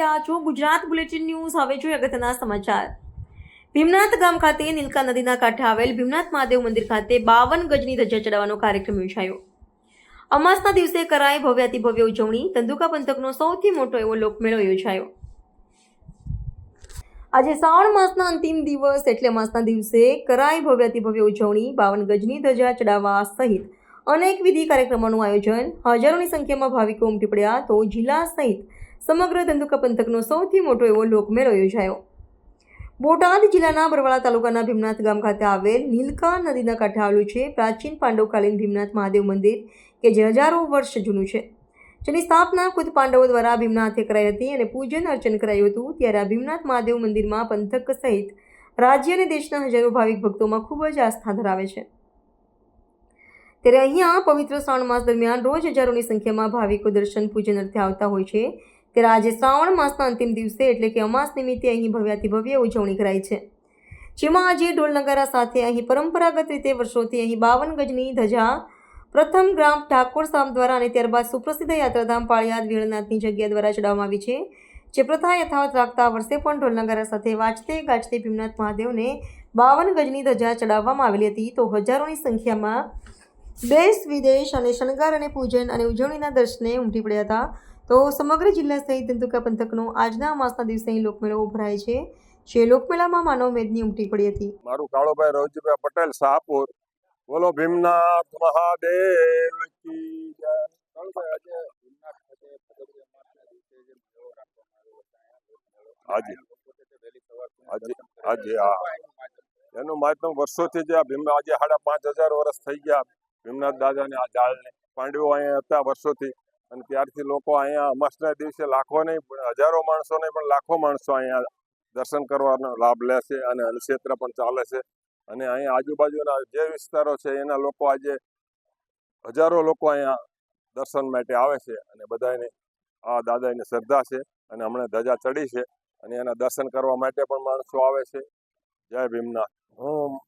રહ્યા છો? Gujarat bulletin news, હવે જોઈએ અગત્યના સમાચાર. ભીમનાથ ગામ ખાતે નીલકા નદીના કાંઠે આવેલ ભીમનાથ મહાદેવ મંદિર ખાતે બાવન ગજની ધજા ચડાવવાનો કાર્યક્રમ યોજાયો. અમાસના દિવસે કરાય ભવ્યાતિભવ્ય ઉજવણી, ધંધુકા પંથકનો સૌથી મોટો એવો લોકમેળો યોજાયો. આજે શ્રાવણ માસના અંતિમ દિવસ એટલે અમાસના દિવસે કરાય ભવ્યાતિભવ્ય ઉજવણી, બાવન ગજની ધજા ચડાવવા સહિત અનેક વિધિ કાર્યક્રમોનું આયોજન, હજારોની સંખ્યામાં ભાવિકો ઉમટી પડ્યા તો જિલ્લા સહિત સમગ્ર ધંધુકા પંથકનો સૌથી મોટો એવો લોકમેળો યોજાયો. બોટાદ જિલ્લાના બરવાળા તાલુકાના ભીમનાથ ગામ ખાતે આવેલ નીલકા નદીના કાંઠે આવેલું છે પ્રાચીન પાંડવકાલીન ભીમનાથ મહાદેવ મંદિર, કે જે હજારો વર્ષ જૂનું છે. જેની સ્થાપના ખુદ પાંડવો દ્વારા ભીમનાથે કરાઈ હતી અને પૂજન અર્ચન કરાયું હતું, ત્યારે આ ભીમનાથ મહાદેવ મંદિરમાં પંથક સહિત રાજ્ય અને દેશના હજારો ભાવિક ભક્તોમાં ખૂબ જ આસ્થા ધરાવે છે. ત્યારે અહીંયા પવિત્ર શ્રાવણ માસ દરમિયાન રોજ હજારોની સંખ્યામાં ભાવિકો દર્શન, પૂજન અર્થે આવતા હોય છે. ત્યારે આજે શ્રાવણ માસના અંતિમ દિવસે એટલે કે અમાસ નિમિત્તે અહીં ભવ્યાતિ ભવ્ય ઉજવણી કરાઈ છે. જેમાં આજે ઢોલ નગારા સાથે અહીં પરંપરાગત રીતે વર્ષોથી અહીં બાવન ગજની ધજા, પ્રથમ ગ્રામ ઠાકોર સામ દ્વારા અને ત્યારબાદ સુપ્રસિદ્ધ યાત્રાધામ પાળિયાદ વેળનાથની જગ્યા દ્વારા ચડાવવામાં આવી છે. જે પ્રથા યથાવત રાખતા વર્ષે પણ ઢોલ નગારા સાથે વાંચતે ગાજતે ભીમનાથ મહાદેવને બાવન ગજની ધજા ચડાવવામાં આવેલી હતી. તો હજારોની સંખ્યામાં દેશ, વિદેશ અને શણગાર અને પૂજન અને ઉજવણીના દર્શને ઉમટી પડ્યા હતા. તો સમગ્ર જિલ્લા સહિત ધંધુકા પંથકનો આજના માસના દિવસે અહીં લોકમેળો ઉભરાય છે. જે લોકમેળામાં માનવ મેદની ઉમટી પડી હતી. મારું કાળોભાઈ રવજીભાઈ પટેલ, શાહપુર. બોલો, ભીમનાથ મહાદેવ કી જય. એનું માધ્યમ વર્ષોથી જે આ ભીમ, આજે સાડા પાંચ હજાર વર્ષ થઈ ગયા. ભીમનાથ દાદાને આ ઝાડને પાંડવો અહીંયા હતા વર્ષોથી. અને ત્યારથી લોકો અહીંયા અમાસના દિવસે લાખો નહીં હજારો માણસો નહીં, પણ લાખો માણસો અહીંયા દર્શન કરવાનો લાભ લે છે અને હલક્ષેત્ર પણ ચાલે છે. અને અહીંયા આજુબાજુના જે વિસ્તારો છે, એના લોકો આજે હજારો લોકો અહીંયા દર્શન માટે આવે છે અને બધાને આ દાદાની શ્રદ્ધા છે અને હમણાં ધજા ચડી છે અને એના દર્શન કરવા માટે પણ માણસો આવે છે. જય ભીમનાથ. હું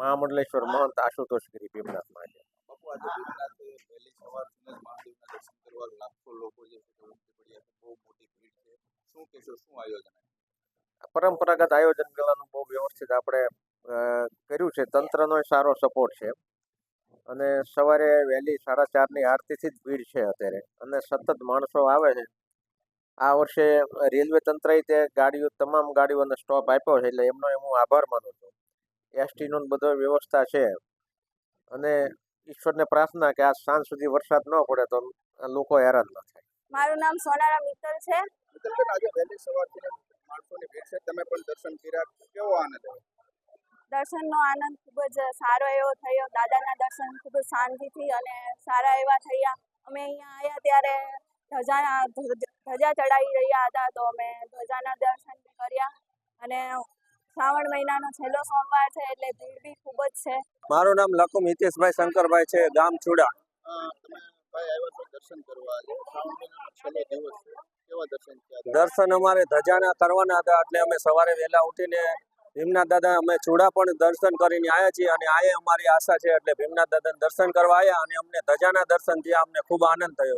મહામંડલેશ્વર મહંત આશુતોષ ગીરી ભીમનાથ બાપુ આજે ભીમનાથ વહેલી સવારથી જ મહાદેવના દર્શન કરવા લાખો લોકો જે છે ઉમટી પડ્યા છે બહુ મોટી ભીડ છે. શું કહેશો? શું આયોજન પરંપરાગત આયોજન પેલાનું બહુ વ્યવસ્થિત આપણે કર્યું છે. તંત્રનો સારો સપોર્ટ છે. અને સવારે વહેલી સાડા ચારની આરતીથી જ ભીડ છે અત્યારે. અને સતત માણસો આવે છે. આ વર્ષે રેલવે તંત્રએ તે ગાડીઓ તમામ ગાડીઓને સ્ટોપ આપ્યો છે. એટલે એમનો હું આભાર માનું છું. એસટીનો બધો વ્યવસ્થા છે. અને ઈશ્વરને પ્રાર્થના કે આ સાંજ સુધી વરસાદ ન પડે તો લોકો હેરાન ન થાય. મારું નામ સોનારા મિત્તલ છે. આજે વહેલી સવારથી માણસોની ભીડ છે. તમે પણ દર્શન કર્યા. કેવો આનંદ આવ્યો? દર્શનનો આનંદ ખૂબ જ સારો એવો થયો. દાદાના દર્શન ખૂબ જ શાંતિથી અને સારા એવા થયા. અમે અહીંયા આવ્યા ત્યારે ધજા ધજા ચડાવી રહ્યા હતા તો અમે ધજાના દર્શન કર્યા અને શ્રાવણ મહિનાનો છેલ્લો સોમવાર છે એટલે ભીડ બી ખૂબ જ છે. મારું નામ લકુમ હિતેશભાઈ શંકરભાઈ છે ગામ ચુડા. અ, તમે ભાઈ આવ્યા છો દર્શન કરવા. આજે શ્રાવણ મહિનાનો છેલ્લો દિવસ છે. કેવા દર્શન થયા હતા? અમારે ધજાના કરવાના હતા એટલે અમે સવારે વહેલા ઉઠીને ભીમનાથ દાદા અમે ચૂડા પણ દર્શન કરીને આવ્યા છીએ અને આ અમારી આશા છે એટલે ભીમનાથ દાદાને દર્શન કરવા આવ્યા અને અમને ધજાના દર્શન થયા અમને ખૂબ આનંદ થયો.